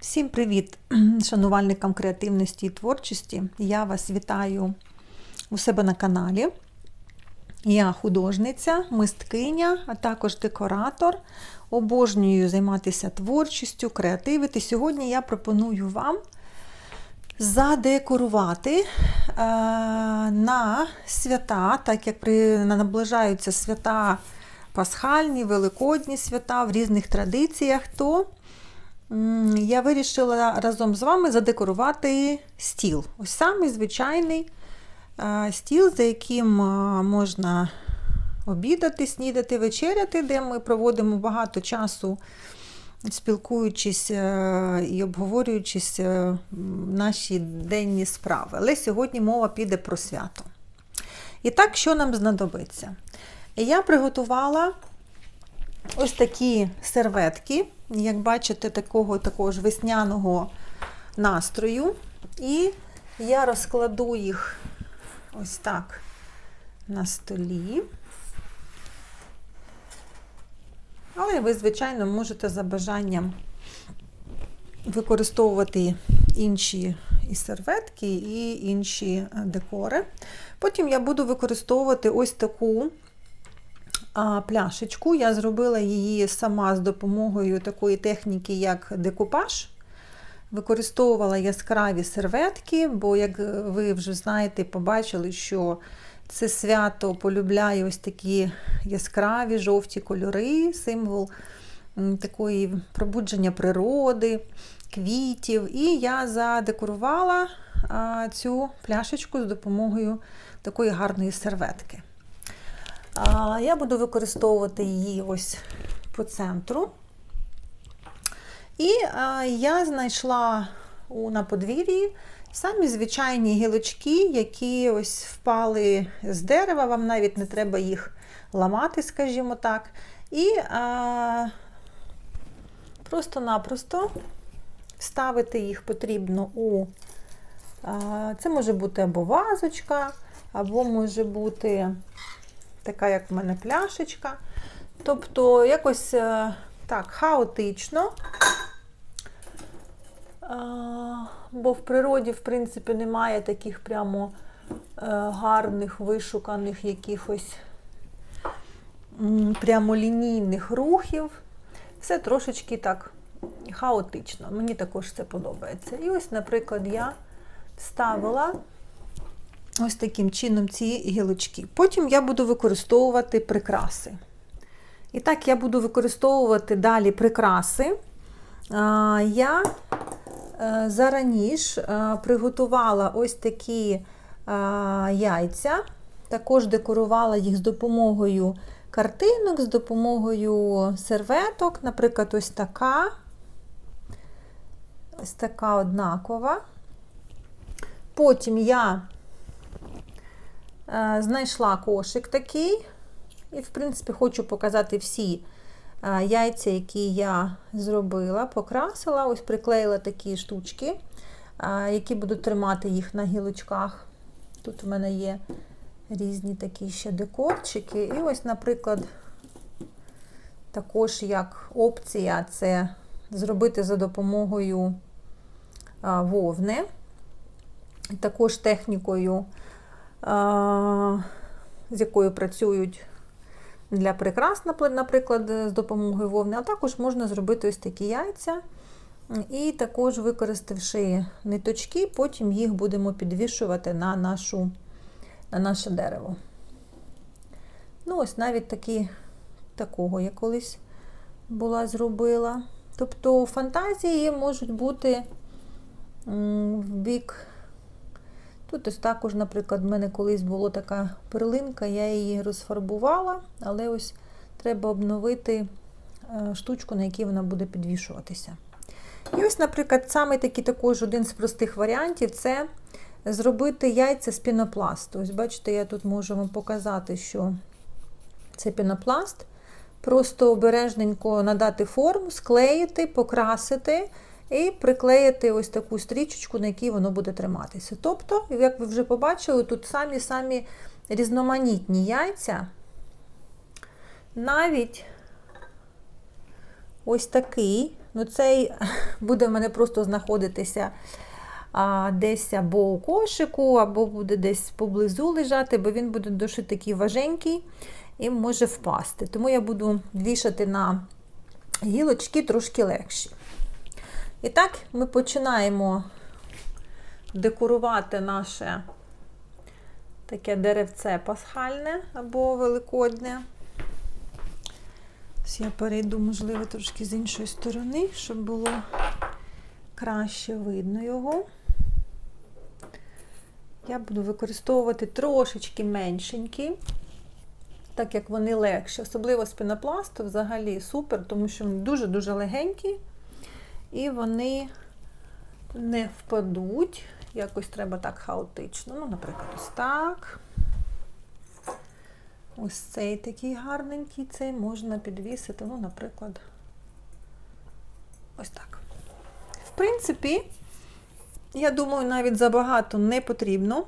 Всім привіт, шанувальникам креативності і творчості. Я вас вітаю у себе на каналі. Я художниця, мисткиня, а також декоратор. Обожнюю займатися творчістю, креативити. Сьогодні я пропоную вам задекорувати е, на свята, так як наближаються свята пасхальні, великодні свята в різних традиціях, то я вирішила разом з вами задекорувати стіл. Ось самий звичайний стіл, за яким можна обідати, снідати, вечеряти, де ми проводимо багато часу спілкуючись е, і обговорюючись е, наші денні справи. Але сьогодні мова піде про свято. І так, що нам знадобиться? Я приготувала ось такі серветки, як бачите, такого такого ж весняного настрою. І я розкладу їх ось так на столі. Але ви, звичайно, можете за бажанням використовувати інші і серветки, і інші декори. Потім я буду використовувати ось таку пляшечку. Я зробила її сама з допомогою такої техніки, як декупаж. Використовувала яскраві серветки, бо, як ви вже знаєте, побачили, що це свято полюбляє ось такі яскраві жовті кольори, символ такої пробудження природи, квітів. І я задекорувала цю пляшечку з допомогою такої гарної серветки. А, я буду використовувати її ось по центру. І а, я знайшла у, на подвір'ї самі звичайні гілочки, які ось впали з дерева, вам навіть не треба їх ламати, скажімо так. І просто-напросто вставити їх потрібно у. А, це може бути або вазочка, або може бути така, як в мене пляшечка. Тобто, якось так, хаотично. Бо в природі, в принципі, немає таких прямо гарних, вишуканих якихось прямолінійних рухів. Все трошечки так хаотично. Мені також це подобається. І ось, наприклад, я вставила ось таким чином ці гілочки. Потім я буду використовувати прикраси. І так, я буду використовувати далі прикраси. Я зараніж приготувала ось такі яйця, також декорувала їх з допомогою картинок, з допомогою серветок, наприклад, ось така, ось така однакова. Потім я знайшла кошик такий, і, в принципі, хочу показати всі яйця, які я зробила, покрасила, ось приклеїла такі штучки, які будуть тримати їх на гілочках. Тут у мене є різні такі ще декорчики. І ось, наприклад, також як опція це зробити за допомогою вовни, також технікою, з якою працюють для прикрас, наприклад, з допомогою вовни, а також можна зробити ось такі яйця. І також, використавши ниточки, потім їх будемо підвішувати на нашу, на наше дерево. Ну, ось навіть такі, такого я колись була зробила. Тобто фантазії можуть бути в бік. Тут ось також, наприклад, в мене колись була така перлинка, я її розфарбувала, але ось треба обновити штучку, на якій вона буде підвішуватися. І ось, наприклад, саме такий також один з простих варіантів це зробити яйця з пінопласту. Ось, бачите, я тут можу вам показати, що це пінопласт. Просто обережненько надати форму, склеїти, покрасити і приклеїти ось таку стрічечку, на якій воно буде триматися. Тобто, як ви вже побачили, тут самі-самі різноманітні яйця. Навіть ось такий Ну, цей буде в мене просто знаходитися а, десь або у кошику, або буде десь поблизу лежати, бо він буде досить такий важенький і може впасти. Тому я буду вішати на гілочки трошки легші. І так, ми починаємо декорувати наше таке деревце пасхальне або великодне. Ось Я перейду, можливо, трошки з іншої сторони, щоб було краще видно його. Я буду використовувати трошечки меншенькі, так як вони легші. Особливо з пінопласту взагалі супер, тому що вони дуже-дуже легенькі і вони не впадуть. Якось треба так хаотично. Ну, наприклад, ось так. Ось цей такий гарненький, цей можна підвісити, ну, наприклад, ось так. В принципі, я думаю, навіть забагато не потрібно.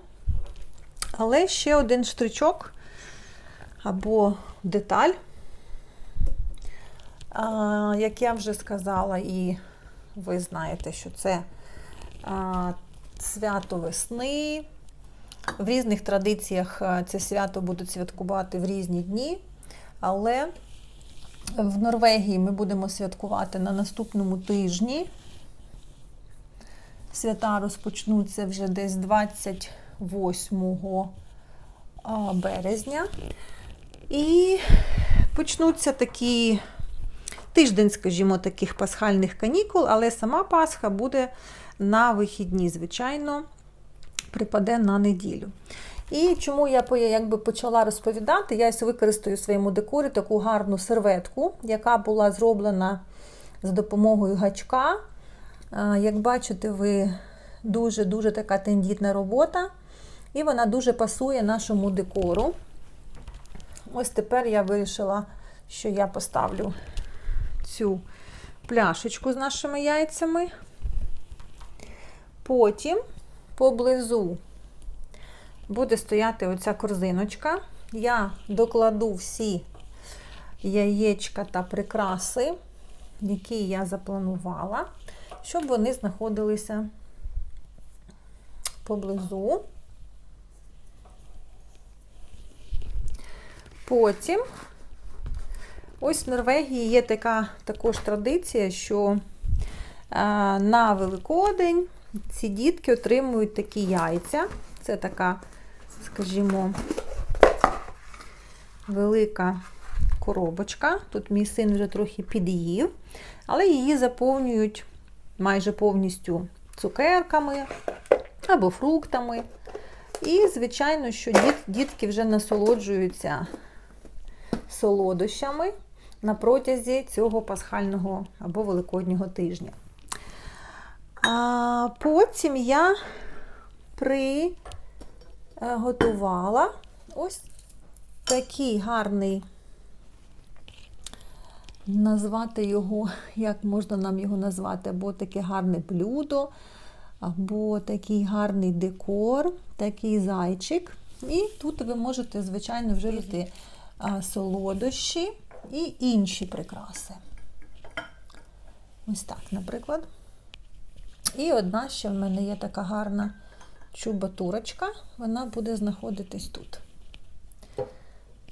Але ще один штричок або деталь. Як я вже сказала, і ви знаєте, що це а, свято весни. В різних традиціях це свято будуть святкувати в різні дні, але в Норвегії ми будемо святкувати на наступному тижні. Свята розпочнуться вже десь 28 березня. І почнуться такі тиждень, скажімо, таких пасхальних канікул, але сама Пасха буде на вихідні, звичайно припаде на неділю. І чому я якби почала розповідати, я використаю в своєму декорі таку гарну серветку, яка була зроблена за допомогою гачка. Як бачите, ви дуже-дуже така тендітна робота, і вона дуже пасує нашому декору. Ось тепер я вирішила, що я поставлю цю пляшечку з нашими яйцями. Потім поблизу буде стояти оця корзиночка. Я докладу всі яєчка та прикраси, які я запланувала, щоб вони знаходилися поблизу. Потім, ось в Норвегії є така також традиція, що а, на Великодень ці дітки отримують такі яйця. Це така, скажімо, велика коробочка. Тут мій син вже трохи під'їв, але її заповнюють майже повністю цукерками або фруктами. І, звичайно, що дітки вже насолоджуються солодощами на протязі цього пасхального або великоднього тижня. А Потім я приготувала ось такий гарний, назвати його, як можна нам його назвати, або таке гарне блюдо, або такий гарний декор, такий зайчик. І тут ви можете, звичайно, вжити солодощі і інші прикраси. Ось так, наприклад. І одна ще в мене є така гарна чубатурочка, вона буде знаходитись тут.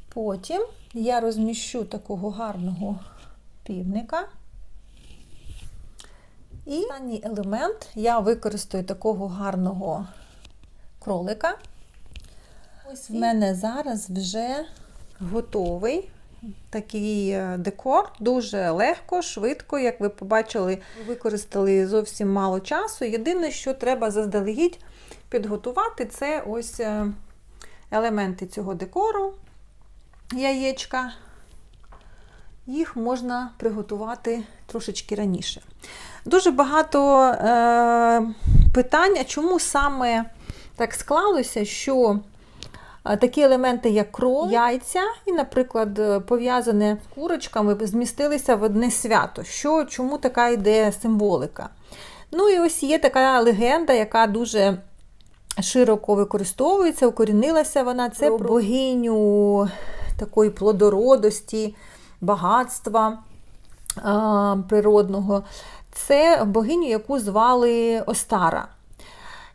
Потім я розміщу такого гарного півника. І останній елемент я використаю такого гарного кролика. Ось в мене зараз вже готовий такий е, декор, дуже легко, швидко, як ви побачили, використали зовсім мало часу. Єдине, що треба заздалегідь підготувати, це ось е, елементи цього декору, яєчка. Їх можна приготувати трошечки раніше. Дуже багато е, питань, чому саме так склалося, що такі елементи, як кров, яйця, і, наприклад, е, пов'язане з курочками, змістилися в одне свято. Що, Чому така йде символика? Ну і ось є така легенда, яка дуже широко використовується, укорінилася вона це про богиню такої плодородості, багатства. природного, це богиню, яку звали Остара.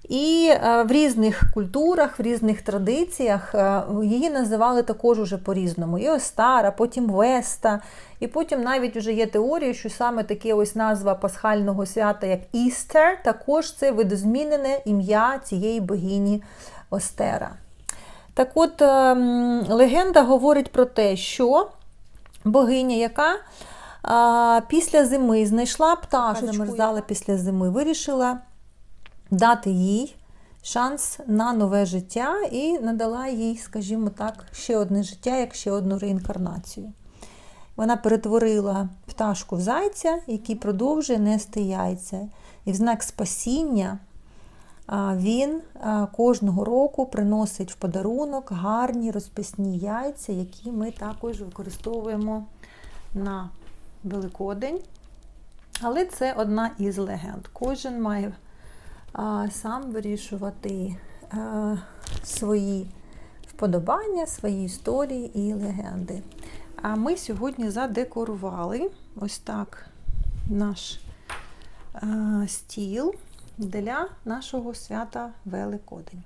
І е, в різних культурах, в різних традиціях е, її називали також уже по-різному. І Остара, потім Веста, і потім навіть вже є теорія, що саме таке ось назва пасхального свята, як Істер, також це видозмінене ім'я цієї богині Остера. Так от, ем, легенда говорить про те, що богиня, яка після зими знайшла пташечку, замерзала після зими, вирішила дати їй шанс на нове життя і надала їй, скажімо так, ще одне життя, як ще одну реінкарнацію. Вона перетворила пташку в зайця, який продовжує нести яйця. І в знак спасіння він кожного року приносить в подарунок гарні розписні яйця, які ми також використовуємо на Великодень. Але це одна із легенд. Кожен має сам вирішувати а, свої вподобання, свої історії і легенди. А ми сьогодні задекорували ось так наш а, стіл для нашого свята Великодень.